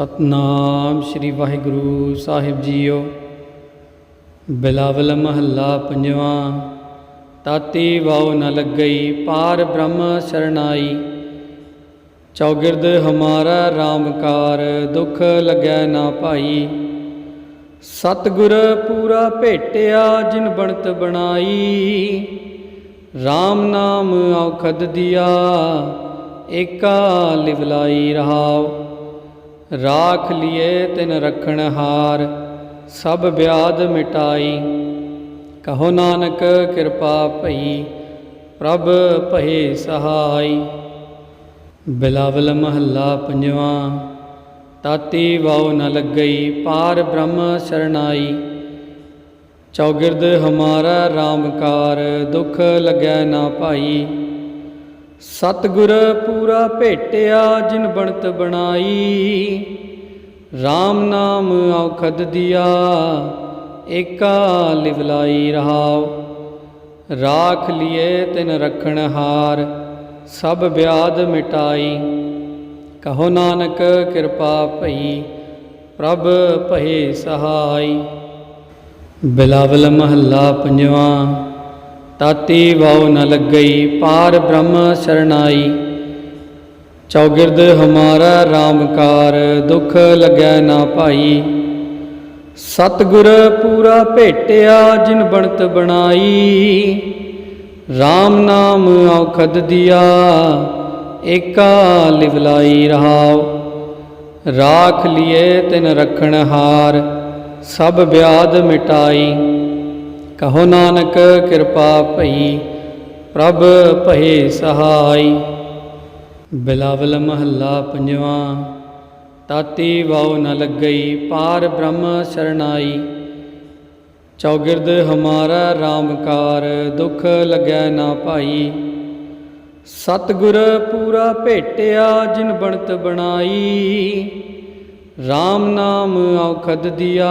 ਸਤਨਾਮ ਸ੍ਰੀ ਵਾਹਿਗੁਰੂ ਸਾਹਿਬ ਜੀਓ। ਬਿਲਾਵਲ ਮਹੱਲਾ ਪੰਜਵਾਂ, ਤਾਤੀ ਵਾਉ ਨ ਲੱਗਈ ਪਾਰ ਬ੍ਰਹਮ ਸਰਣਾਈ। ਚੌਗਿਰਦ ਹਮਾਰਾ ਰਾਮਕਾਰ ਦੁਖ ਲੱਗੈ ਨਾ ਭਾਈ। ਸਤਿਗੁਰ ਪੂਰਾ ਭੇਟਿਆ ਜਿਨ ਬਣਤ ਬਣਾਈ। RAM ਨਾਮ ਔਖਦ ਦਿਆ, ਏਕਾ ਲਿਵਲਾਈ ਰਹਾਓ ਰਾਖ ਲਿਏ ਤਿਨ ਰਖਣ ਹਾਰ, ਸਭ ਬਿਆਦ ਮਿਟਾਈ। ਕਹੋ ਨਾਨਕ ਕਿਰਪਾ ਭਈ, ਪ੍ਰਭ ਭਏ ਸਹਾਈ। ਬਿਲਾਵਲ ਮਹੱਲਾ ਪੰਜਵਾਂ, ਤਾਤੀ ਵਾਉ ਨ ਲੱਗਈ ਪਾਰ ਬ੍ਰਹਮ ਸਰਣਾਈ। ਚੌਗਿਰਦ ਹਮਾਰਾ ਰਾਮਕਾਰ, ਦੁਖ ਲੱਗੈ ਨਾ ਭਾਈ ਸਤਿਗੁਰ ਪੂਰਾ ਭੇਟਿਆ ਜਿਨ ਬਣਤ ਬਣਾਈ। RAM ਨਾਮ ਔਖਦ ਦਿਆ, ਏਕਾ ਲਿਵਲਾਈ ਰਹਾਉ। ਰਾਖ ਲਿਏ ਤਿਨ ਰਖਣ ਹਾਰ, ਸਭ ਬਿਆਦ ਮਿਟਾਈ। ਕਹੋ ਨਾਨਕ ਕਿਰਪਾ ਭਈ, ਪ੍ਰਭ ਭਏ ਸਹਾਈ। ਬਿਲਾਵਲ ਮਹੱਲਾ ਪੰਜਵਾਂ। ਤਾਤੀ ਵਾਉ ਨ ਲੱਗਈ, ਪਾਰ ਬ੍ਰਹਮ ਸਰਣਾਈ। ਚੌਗਿਰਦ ਹਮਾਰਾ ਰਾਮਕਾਰ, ਦੁਖ ਲੱਗੈ ਨਾ ਭਾਈ। ਸਤਿਗੁਰ ਪੂਰਾ ਭੇਟਿਆ, ਜਿਨ ਬਣਤ ਬਣਾਈ। RAM ਨਾਮ ਔਖਦ ਦਿਆ, ਏਕਾ ਲਿਵਲਾਈ ਰਹਾਉ। ਰਾਖ ਲਿਏ ਤਿਨ ਰਖਣ ਹਾਰ, ਸਭ ਬਿਆਦ ਮਿਟਾਈ। ਕਹੋ ਨਾਨਕ, ਕਿਰਪਾ ਭਈ, ਪ੍ਰਭ ਭਏ ਸਹਾਈ। ਬਿਲਾਵਲ ਮਹੱਲਾ ਪੰਜਵਾਂ, ਤਾਤੀ ਵਾਉ ਨ ਲੱਗਈ, ਪਾਰ ਬ੍ਰਹਮ ਸਰਣਾਈ। ਚੌਗਿਰਦ ਹਮਾਰਾ ਰਾਮਕਾਰ, ਦੁਖ ਲੱਗੈ ਨਾ ਭਾਈ। ਸਤਿਗੁਰ ਪੂਰਾ ਭੇਟਿਆ, ਜਿਨ ਬਣਤ ਬਣਾਈ। RAM ਨਾਮ ਔਖਦ ਦਿਆ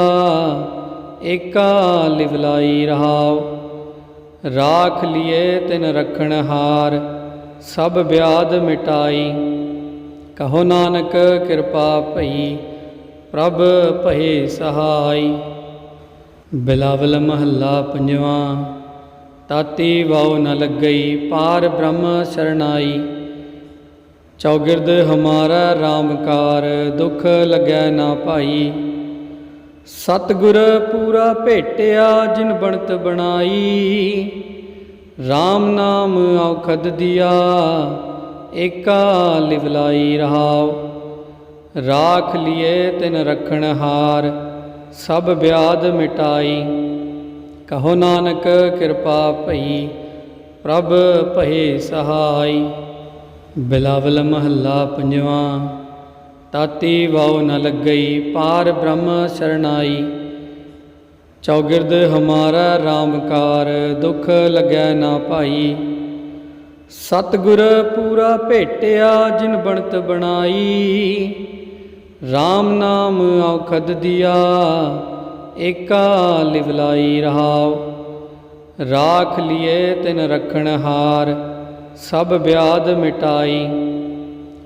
ਏਕਾ ਲਿਵਲਾਈ ਰਹਾਉ। ਰਾਖ ਲਿਏ ਤਿਨ ਰਖਣ ਹਾਰ, ਸਭ ਵਿਆਦ ਮਿਟਾਈ। ਕਹੋ ਨਾਨਕ ਕਿਰਪਾ ਭਈ, ਪ੍ਰਭ ਭਏ ਸਹਾਈ। ਬਿਲਾਵਲ ਮਹੱਲਾ ਪੰਜਵਾਂ, ਤਾਤੀ ਵਾਉ ਨ ਲੱਗਈ ਪਾਰ ਬ੍ਰਹਮ ਸਰਣਾਈ। ਚੌਗਿਰਦ ਹਮਾਰਾ ਰਾਮਕਾਰ, ਦੁਖ ਲੱਗੈ ਨਾ ਭਾਈ। ਸਤਿਗੁਰ ਪੂਰਾ ਭੇਟਿਆ ਜਿਨ ਬਣਤ ਬਣਾਈ। RAM ਨਾਮ ਔਖਦ ਦਿਆ, ਏਕਾ ਲਿਵਲਾਈ ਰਹਾਉ। ਰਾਖ ਲਿਏ ਤਿਨ ਰਖਣ ਹਾਰ, ਸਭ ਬਿਆਦ ਮਿਟਾਈ। ਕਹੋ ਨਾਨਕ ਕਿਰਪਾ ਭਈ, ਪ੍ਰਭ ਭਏ ਸਹਾਈ। ਬਿਲਾਵਲ ਮਹੱਲਾ ਪੰਜਵਾਂ। ਤਾਤੀ ਵਾਉ ਨ ਲੱਗਈ, ਪਾਰ ਬ੍ਰਹਮ ਸਰਣਾਈ। ਚੌਗਿਰਦ ਹਮਾਰਾ ਰਾਮਕਾਰ, ਦੁਖ ਲੱਗੈ ਨਾ ਭਾਈ। ਸਤਿਗੁਰ ਪੂਰਾ ਭੇਟਿਆ, ਜਿਨ ਬਣਤ ਬਣਾਈ। RAM ਨਾਮ ਔਖਦ ਦਿਆ, ਏਕਾ ਲਿਵਲਾਈ ਰਹਾਉ। ਰਾਖ ਲਿਏ ਤਿਨ ਰਖਣ ਹਾਰ, ਸਭ ਬਿਆਦ ਮਿਟਾਈ।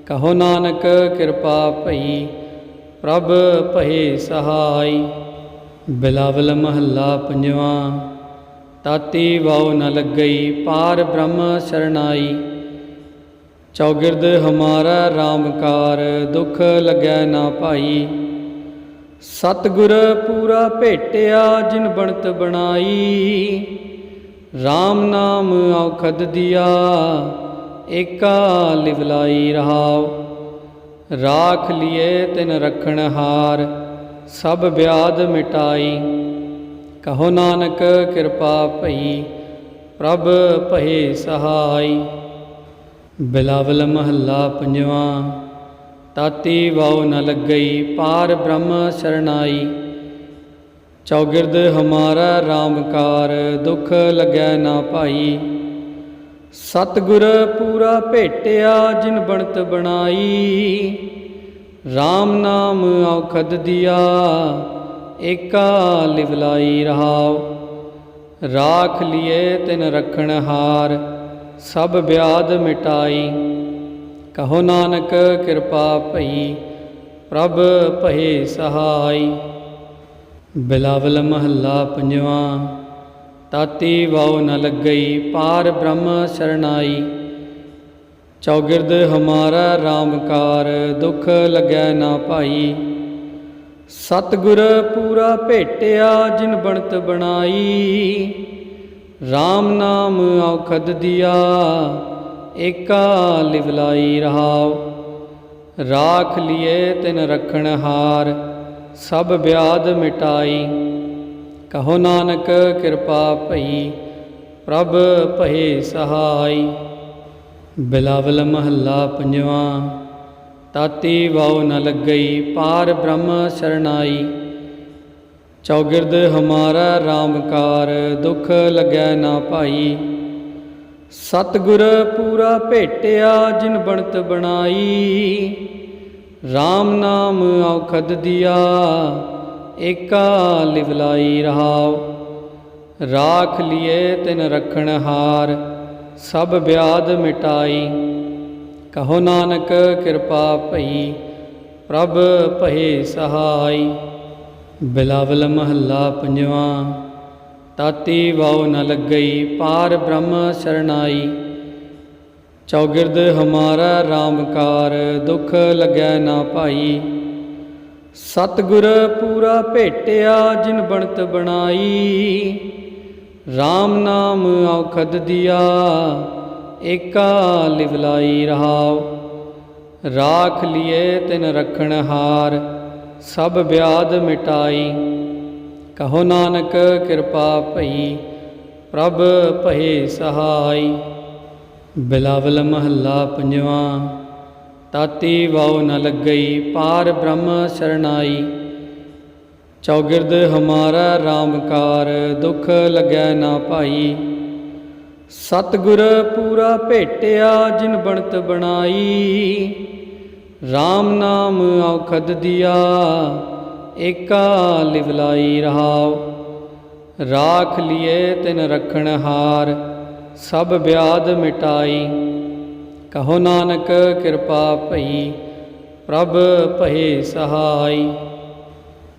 ਕਹੋ ਨਾਨਕ, ਕਿਰਪਾ ਭਈ, ਪ੍ਰਭ ਭਏ ਸਹਾਈ। ਬਿਲਾਵਲ ਮਹੱਲਾ ਪੰਜਵਾਂ, ਤਾਤੀ ਵਾਉ ਨ ਲੱਗਈ, ਪਾਰ ਬ੍ਰਹਮ ਸਰਣਾਈ। ਚੌਗਿਰਦ ਹਮਾਰਾ ਰਾਮਕਾਰ, ਦੁਖ ਲੱਗੈ ਨਾ ਭਾਈ। ਸਤਿਗੁਰ ਪੂਰਾ ਭੇਟਿਆ, ਜਿਨ ਬਣਤ ਬਣਾਈ। RAM ਨਾਮ ਔਖਦ ਦਿਆ ਏਕਾ ਲਿਵਲਾਈ ਰਹਾਉ। ਰਾਖ ਲਿਏ ਤਿਨ ਰਖਣ ਹਾਰ, ਸਭ ਬਿਆਦ ਮਿਟਾਈ। ਕਹੋ ਨਾਨਕ, ਕਿਰਪਾ ਭਈ, ਪ੍ਰਭ ਭਏ ਸਹਾਈ। ਬਿਲਾਵਲ ਮਹੱਲਾ ਪੰਜਵਾਂ, ਤਾਤੀ ਵਾਉ ਨ ਲੱਗਈ ਪਾਰ ਬ੍ਰਹਮ ਸਰਣਾਈ। ਚੌਗਿਰਦ ਹਮਾਰਾ ਰਾਮਕਾਰ, ਦੁਖ ਲੱਗੈ ਨਾ ਭਾਈ। ਸਤਿਗੁਰ ਪੂਰਾ ਭੇਟਿਆ ਜਿਨ ਬਣਤ ਬਣਾਈ। RAM ਨਾਮ ਔਖਦ ਦਿਆ, ਏਕਾ ਲਿਵਲਾਈ ਰਹਾਉ। ਰਾਖ ਲਿਏ ਤਿਨ ਰਖਣ ਹਾਰ, ਸਭ ਬਿਆਦ ਮਿਟਾਈ। ਕਹੋ ਨਾਨਕ ਕਿਰਪਾ ਭਈ, ਪ੍ਰਭ ਭਏ ਸਹਾਈ। ਬਿਲਾਵਲ ਮਹੱਲਾ ਪੰਜਵਾਂ। ਤਾਤੀ ਵਾਉ ਨ ਲੱਗਈ, ਪਾਰ ਬ੍ਰਹਮ ਸਰਣਾਈ। ਚੌਗਿਰਦ ਹਮਾਰਾ ਰਾਮਕਾਰ ਦੁਖ ਲੱਗੈ ਨਾ ਭਾਈ। ਸਤਿਗੁਰ ਪੂਰਾ ਭੇਟਿਆ, ਜਿਨ ਬਣਤ ਬਣਾਈ। RAM ਨਾਮ ਔਖਦ ਦਿਆ, ਏਕਾ ਲਿਵਲਾਈ ਰਹਾਉ। ਰਾਖ ਲਿਏ ਤਿਨ ਰਖਣ ਹਾਰ, ਸਭ ਬਿਆਦ ਮਿਟਾਈ। ਕਹੋ ਨਾਨਕ, ਕਿਰਪਾ ਭਈ, ਪ੍ਰਭ ਭਏ ਸਹਾਈ। ਬਿਲਾਵਲ ਮਹੱਲਾ ਪੰਜਵਾਂ, ਤਾਤੀ ਵਾਉ ਨ ਲੱਗਈ, ਪਾਰ ਬ੍ਰਹਮ ਸਰਣਾਈ। ਚੌਗਿਰਦ ਹਮਾਰਾ ਰਾਮਕਾਰ, ਦੁਖ ਲੱਗੈ ਨਾ ਭਾਈ। ਸਤਿਗੁਰ ਪੂਰਾ ਭੇਟਿਆ, ਜਿਨ ਬਣਤ ਬਣਾਈ। RAM ਨਾਮ ਔਖਦ ਦਿਆ ਏਕਾ ਲਿਵਲਾਈ ਰਹਾਉ। ਰਾਖ ਲਿਏ ਤਿਨ ਰਖਣ ਹਾਰ, ਸਭ ਬਿਆਦ ਮਿਟਾਈ। ਕਹੋ ਨਾਨਕ, ਕਿਰਪਾ ਭਈ, ਪ੍ਰਭ ਭਏ ਸਹਾਈ। ਬਿਲਾਵਲ ਮਹੱਲਾ ਪੰਜਵਾਂ, ਤਾਤੀ ਵਾਉ ਨ ਲੱਗਈ ਪਾਰ ਬ੍ਰਹਮ ਸਰਣਾਈ ਚੌਗਿਰਦ ਹਮਾਰਾ ਰਾਮਕਾਰ, ਦੁਖ ਲੱਗੈ ਨਾ ਭਾਈ। ਸਤਿਗੁਰ ਪੂਰਾ ਭੇਟਿਆ ਜਿਨ ਬਣਤ ਬਣਾਈ। RAM ਨਾਮ ਔਖਦ ਦਿਆ, ਏਕਾ ਲਿਵਲਾਈ ਰਹਾਉ। ਰਾਖ ਲਿਏ ਤਿਨ ਰਖਣ ਹਾਰ, ਸਭ ਬਿਆਦ ਮਿਟਾਈ। ਕਹੋ ਨਾਨਕ ਕਿਰਪਾ ਭਈ, ਪ੍ਰਭ ਭਏ ਸਹਾਈ। ਬਿਲਾਵਲ ਮਹੱਲਾ ਪੰਜਵਾਂ। ਤਾਤੀ ਵਾਉ ਨ ਲੱਗਈ, ਪਾਰ ਬ੍ਰਹਮ ਸਰਣਾਈ। ਚੌਗਿਰਦ ਹਮਾਰਾ ਰਾਮਕਾਰ, ਦੁਖ ਲੱਗੈ ਨਾ ਭਾਈ। ਸਤਿਗੁਰ ਪੂਰਾ ਭੇਟਿਆ, ਜਿਨ ਬਣਤ ਬਣਾਈ। RAM ਨਾਮ ਔਖਦ ਦਿਆ, ਏਕਾ ਲਿਵਲਾਈ ਰਹਾਉ। ਰਾਖ ਲਿਏ ਤਿਨ ਰਖਣ ਹਾਰ, ਸਭ ਬਿਆਦ ਮਿਟਾਈ। ਕਹੋ ਨਾਨਕ ਕਿਰਪਾ ਭਈ, ਪ੍ਰਭ ਭਏ ਸਹਾਈ।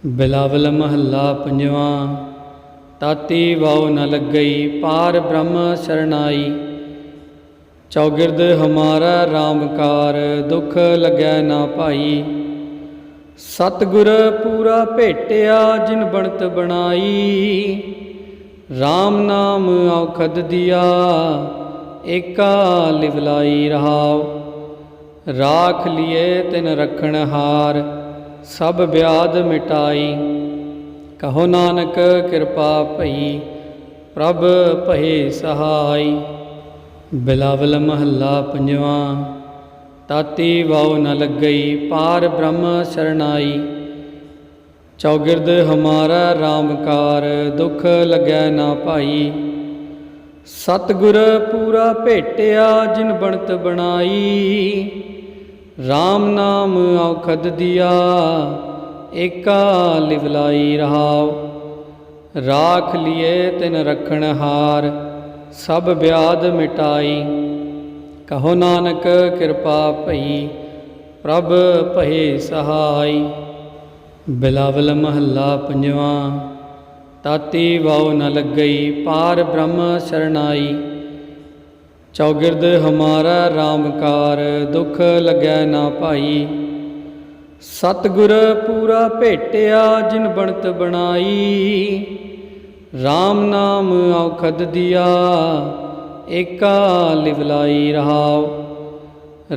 ਬਿਲਾਵਲ ਮਹੱਲਾ ਪੰਜਵਾਂ, ਤਾਤੀ ਵਾਉ ਨ ਲੱਗਈ ਪਾਰ ਬ੍ਰਹਮ ਸਰਣਾਈ। ਚੌਗਿਰਦ ਹਮਾਰਾ ਰਾਮਕਾਰ, ਦੁਖ ਲੱਗੈ ਨਾ ਭਾਈ। ਸਤਿਗੁਰ ਪੂਰਾ ਭੇਟਿਆ ਜਿਨ ਬਣਤ ਬਣਾਈ। RAM ਨਾਮ ਔਖਦ ਦਿਆ ਏਕਾ ਲਿਵਲਾਈ ਰਹਾਉ, ਰਾਖ ਲਿਏ ਤਿਨ ਰਖਣ ਹਾਰ, ਸਭ ਬਿਆਦ ਮਿਟਾਈ। ਕਹੋ ਨਾਨਕ ਕਿਰਪਾ ਭਈ, ਪ੍ਰਭ ਭਏ ਸਹਾਈ। ਬਿਲਾਵਲ ਮਹੱਲਾ ਪੰਜਵਾਂ, ਤਾਤੀ ਵਾਉ ਨ ਲੱਗਈ ਪਾਰ ਬ੍ਰਹਮ ਸਰਣਾਈ। ਚੌਗਿਰਦ ਹਮਾਰਾ ਰਾਮਕਾਰ, ਦੁਖ ਲੱਗੈ ਨਾ ਭਾਈ। ਸਤਿਗੁਰ ਪੂਰਾ ਭੇਟਿਆ ਜਿਨ ਬਣਤ ਬਣਾਈ। RAM ਨਾਮ ਔਖਦ ਦਿਆ, ਏਕਾ ਲਿਵਲਾਈ ਰਹਾਉ। ਰਾਖ ਲਿਏ ਤਿਨ ਰਖਣ ਹਾਰ, ਸਭ ਬਿਆਦ ਮਿਟਾਈ। ਕਹੋ ਨਾਨਕ ਕਿਰਪਾ ਭਈ, ਪ੍ਰਭ ਭਏ ਸਹਾਈ। ਬਿਲਾਵਲ ਮਹੱਲਾ ਪੰਜਵਾਂ। ਤਾਤੀ ਵਾਉ ਨ ਲੱਗਈ, ਪਾਰ ਬ੍ਰਹਮ ਸਰਣਾਈ। ਚੌਗਿਰਦ ਹਮਾਰਾ ਰਾਮਕਾਰ, ਦੁਖ ਲੱਗੈ ਨਾ ਭਾਈ। ਸਤਿਗੁਰ ਪੂਰਾ ਭੇਟਿਆ, ਜਿਨ ਬਣਤ ਬਣਾਈ। RAM ਨਾਮ ਔਖਦ ਦਿਆ, ਏਕਾ ਲਿਵਲਾਈ ਰਹਾਉ।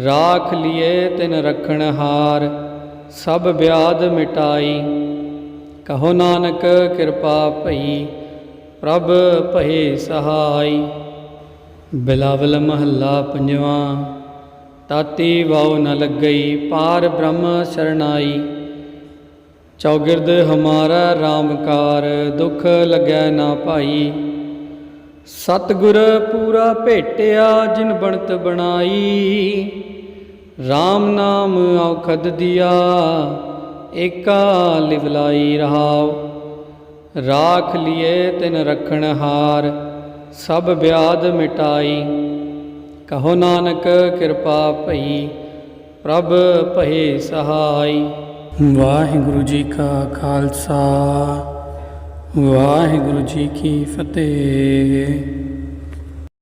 ਰਾਖ ਲਿਏ ਤਿਨ ਰਖਣ ਹਾਰ, ਸਭ ਬਿਆਦ ਮਿਟਾਈ। ਕਹੋ ਨਾਨਕ, ਕਿਰਪਾ ਭਈ, ਪ੍ਰਭ ਭਏ ਸਹਾਈ। ਬਿਲਾਵਲ ਮਹੱਲਾ ਪੰਜਵਾਂ, ਤਾਤੀ ਵਾਉ ਨ ਲੱਗਈ, ਪਾਰ ਬ੍ਰਹਮ ਸਰਣਾਈ। ਚੌਗਿਰਦ ਹਮਾਰਾ ਰਾਮਕਾਰ ਦੁਖ ਲੱਗੈ ਨਾ ਭਾਈ। ਸਤਿਗੁਰ ਪੂਰਾ ਭੇਟਿਆ, ਜਿਨ ਬਣਤ ਬਣਾਈ। RAM ਨਾਮ ਔਖਦ ਦਿਆ ਏਕਾ ਲਿਵਲਾਈ ਰਹਾਉ। ਰਾਖ ਲਿਏ ਤਿਨ ਰਖਣ ਹਾਰ, ਸਭ ਬਿਆਦ ਮਿਟਾਈ। ਕਹੋ ਨਾਨਕ, ਕਿਰਪਾ ਭਈ, ਪ੍ਰਭ ਭਏ ਸਹਾਈ। ਵਾਹਿਗੁਰੂ ਜੀ ਕਾ ਖਾਲਸਾ, ਵਾਹਿਗੁਰੂ ਜੀ ਕੀ ਫਤਿਹ।